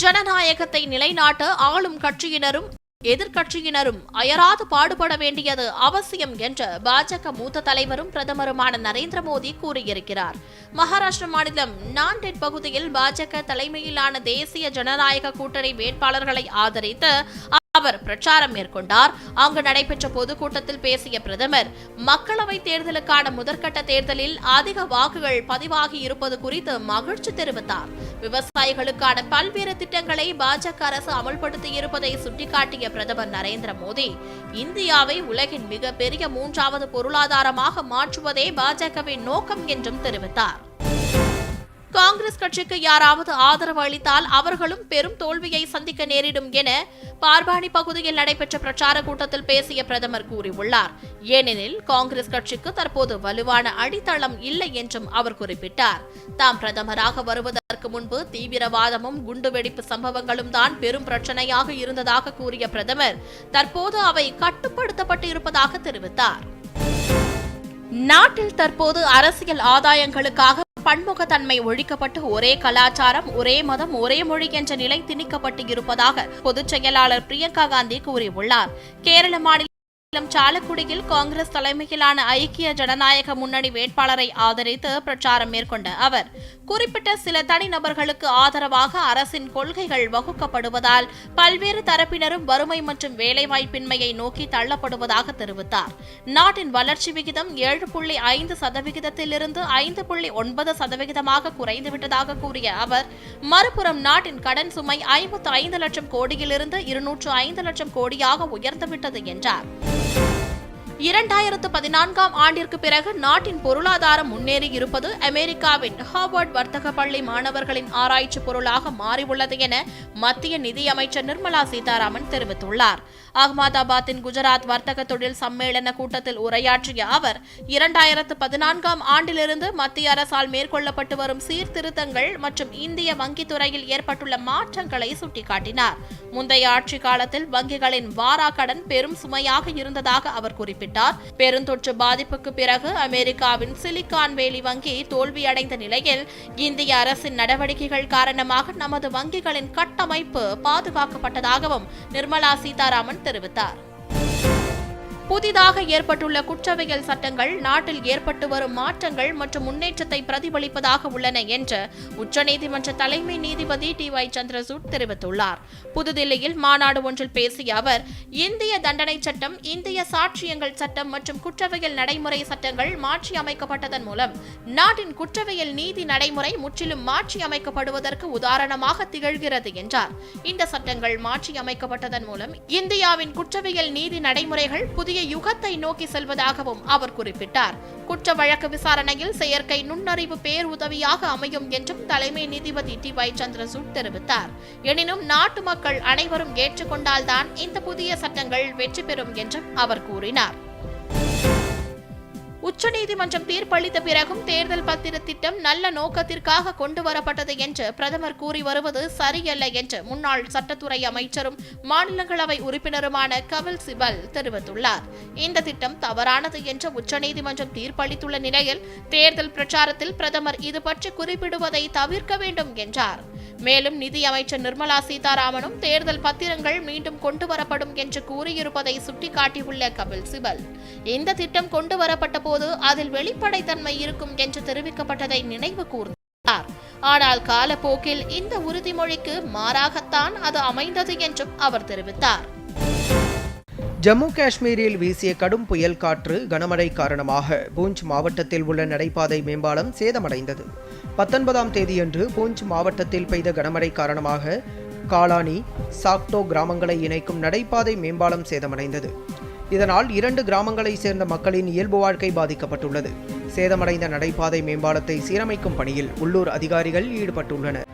ஜனநாயகத்தை நிலைநாட்ட ஆளும் கட்சியினரும் எதிர்கட்சியினரும் அயராது பாடுபட வேண்டியது அவசியம் என்று பாஜக மூத்த தலைவரும் பிரதமருமான நரேந்திர மோடி கூறியிருக்கிறார். மகாராஷ்டிர மாநிலம் நாண்டெட் பகுதியில் பாஜக தலைமையிலான தேசிய ஜனநாயக கூட்டணி வேட்பாளர்களை ஆதரித்து அவர் பிரச்சாரம் மேற்கொண்டார். அங்கு நடைபெற்ற பொதுக்கூட்டத்தில் பேசிய பிரதமர் மக்களவை தேர்தலுக்கான முதற்கட்ட தேர்தலில் அதிக வாக்குகள் பதிவாகி இருப்பது குறித்து மகிழ்ச்சி தெரிவித்தார். விவசாயிகளுக்கான பல்வேறு திட்டங்களை பாஜக அரசு அமல்படுத்தி இருப்பதை சுட்டிக்காட்டிய பிரதமர் நரேந்திர மோடி இந்தியாவை உலகின் மிகப்பெரிய மூன்றாவது பொருளாதாரமாக மாற்றுவதே பாஜகவின் நோக்கம் என்றும் தெரிவித்தார். காங்கிரஸ் கட்சிக்கு யாராவது ஆதரவு அளித்தால் அவர்களும் பெரும் தோல்வியை சந்திக்க நேரிடும் என பார்பானி பகுதியில் நடைபெற்ற பிரச்சார கூட்டத்தில் பேசிய பிரதமர் கூறியுள்ளார். ஏனெனில் காங்கிரஸ் கட்சிக்கு தற்போது வலுவான அடித்தளம் இல்லை என்றும் அவர் குறிப்பிட்டார். தாம் பிரதமராக வருவதற்கு முன்பு தீவிரவாதமும் குண்டுவெடிப்பு சம்பவங்களும் தான் பெரும் பிரச்சனையாக இருந்ததாக கூறிய பிரதமர் தற்போது அவை கட்டுப்படுத்தப்பட்டு இருப்பதாக தெரிவித்தார். நாட்டில் தற்போது அரசியல் ஆதாயங்களுக்காக பன்முகத்தன்மை ஒழிக்கப்பட்டு ஒரே கலாச்சாரம் ஒரே மதம் ஒரே மொழி என்ற நிலை திணிக்கப்பட்டு இருப்பதாக பொதுச் செயலாளர் பிரியங்கா காந்தி கூறியுள்ளார். கேரள மாநில மாநிலம் சாலக்குடியில் காங்கிரஸ் தலைமையிலான ஐக்கிய ஜனநாயக முன்னணி வேட்பாளரை ஆதரித்து பிரச்சாரம் மேற்கொண்ட அவர் குறிப்பிட்ட சில தனிநபர்களுக்கு ஆதரவாக அரசின் கொள்கைகள் வகுக்கப்படுவதால் பல்வேறு தரப்பினரும் வறுமை மற்றும் வேலைவாய்ப்பின்மையை நோக்கி தள்ளப்படுவதாக தெரிவித்தார். நாட்டின் வளர்ச்சி விகிதம் ஏழு புள்ளி ஐந்து சதவிகிதத்திலிருந்து ஐந்து புள்ளி ஒன்பது சதவிகிதமாக குறைந்துவிட்டதாக கூறிய அவர் மறுபுறம் நாட்டின் கடன் சுமை ஐம்பத்து ஐந்து லட்சம் கோடியிலிருந்து இருநூற்று ஐந்து லட்சம் கோடியாக உயர்ந்துவிட்டது என்றார். இரண்டாயிரத்து பதினான்காம் ஆண்டிற்கு பிறகு நாட்டின் பொருளாதாரம் முன்னேறி இருப்பது அமெரிக்காவின் ஹார்வர்ட் வர்த்தக பள்ளி மாணவர்களின் ஆராய்ச்சி பொருளாக மாறியுள்ளது என மத்திய நிதியமைச்சர் நிர்மலா சீதாராமன் தெரிவித்துள்ளார். அகமதாபாத்தின் குஜராத் வர்த்தக தொழில் சம்மேளன கூட்டத்தில் உரையாற்றிய அவர் இரண்டாயிரத்து பதினான்காம் ஆண்டிலிருந்து மத்திய அரசால் மேற்கொள்ளப்பட்டு வரும் சீர்திருத்தங்கள் மற்றும் இந்திய வங்கித் துறையில் ஏற்பட்டுள்ள மாற்றங்களை சுட்டிக்காட்டினார். முந்தைய ஆட்சி காலத்தில் வங்கிகளின் வாரா கடன் பெரும் சுமையாக இருந்ததாக அவர் குறிப்பிட்டார். பெருந்தொற்று பாதிப்புக்கு பிறகு அமெரிக்காவின் சிலிகான் வேலி வங்கி தோல்வியடைந்த நிலையில் இந்திய அரசின் நடவடிக்கைகள் காரணமாக நமது வங்கிகளின் கட்டமைப்பு பாதுகாக்கப்பட்டதாகவும் நிர்மலா சீதாராமன் தெரிவித்தார். புதிதாக ஏற்பட்டுள்ள குற்றவியல் சட்டங்கள் நாட்டில் ஏற்பட்டு வரும் மாற்றங்கள் மற்றும் முன்னேற்றத்தை பிரதிபலிப்பதாக உள்ளன என்று உச்சநீதிமன்ற தலைமை நீதிபதி டி ஒய் சந்திரசூட் தெரிவித்துள்ளார். புதுதில்லியில் மாநாடு ஒன்றில் பேசிய அவர் இந்திய தண்டனை சட்டம் இந்திய சாட்சியங்கள் சட்டம் மற்றும் குற்றவியல் நடைமுறை சட்டங்கள் மாற்றி அமைக்கப்பட்டதன் மூலம் நாட்டின் குற்றவியல் நீதி நடைமுறை முற்றிலும் மாற்றி அமைக்கப்படுவதற்கு உதாரணமாக திகழ்கிறது என்றார். இந்த சட்டங்கள் மாற்றி அமைக்கப்பட்டதன் மூலம் இந்தியாவின் குற்றவியல் நீதி நடைமுறைகள் புதிய புதிய யுகத்தை நோக்கி செல்வதாகவும் அவர் குறிப்பிட்டார். குற்ற வழக்கு விசாரணையில் செயற்கை நுண்ணறிவு பேருதவியாக அமையும் என்றும் தலைமை நீதிபதி டி. ஒய் சந்திரசூட் தெரிவித்தார். எனினும் நாட்டு மக்கள் அனைவரும் ஏற்றுக்கொண்டால்தான் இந்த புதிய சட்டங்கள் வெற்றி பெறும் என்றும் அவர் கூறினார். உச்சநீதிமன்றம் தீர்ப்பளித்த பிறகும் தேர்தல் பத்திர திட்டம் நல்ல நோக்கத்திற்காக கொண்டு வரப்பட்டது என்று பிரதமர் கூறி வருவது சரியல்ல என்று முன்னாள் சட்டத்துறை அமைச்சரும் மாநிலங்களவை உறுப்பினருமான கபில் சிபல் தெரிவித்துள்ளார். இந்த திட்டம் தவறானது என்று உச்சநீதிமன்றம் தீர்ப்பளித்துள்ள நிலையில் தேர்தல் பிரச்சாரத்தில் பிரதமர் இது பற்றி குறிப்பிடுவதை தவிர்க்க வேண்டும் என்றார். மேலும் நிதியமைச்சர் நிர்மலா சீதாராமனும் தேர்தல் பத்திரங்கள் மீண்டும் கொண்டு வரப்படும் என்று கூறியிருப்பதை சுட்டிக்காட்டியுள்ள கபில் சிபல். இந்த திட்டம் கொண்டு வரப்பட்ட போது அதில் வெளிப்படைத்தன்மை இருக்கும் என்று தெரிவிக்கப்பட்டதை நினைவு கூர்ந்தார். ஆனால் காலப்போக்கில் இந்த உறுதிமொழிக்கு மாறாகத்தான் அது அமைந்தது என்றும் அவர் தெரிவித்தார். ஜம்மு காஷ்மீரில் வீசிய கடும் புயல் காற்று கனமழை காரணமாக பூஞ்ச் மாவட்டத்தில் உள்ள நடைபாதை மேம்பாலம் சேதமடைந்தது. பத்தொன்பதாம் தேதியன்று பூஞ்ச் மாவட்டத்தில் பெய்த கனமழை காரணமாக காலானி சாக்டோ கிராமங்களை இணைக்கும் நடைபாதை மேம்பாலம் சேதமடைந்தது. இதனால் இரண்டு கிராமங்களை சேர்ந்த மக்களின் இயல்பு வாழ்க்கை பாதிக்கப்பட்டுள்ளது. சேதமடைந்த நடைபாதை மேம்பாலத்தை சீரமைக்கும் பணியில் உள்ளூர் அதிகாரிகள் ஈடுபட்டுள்ளனர்.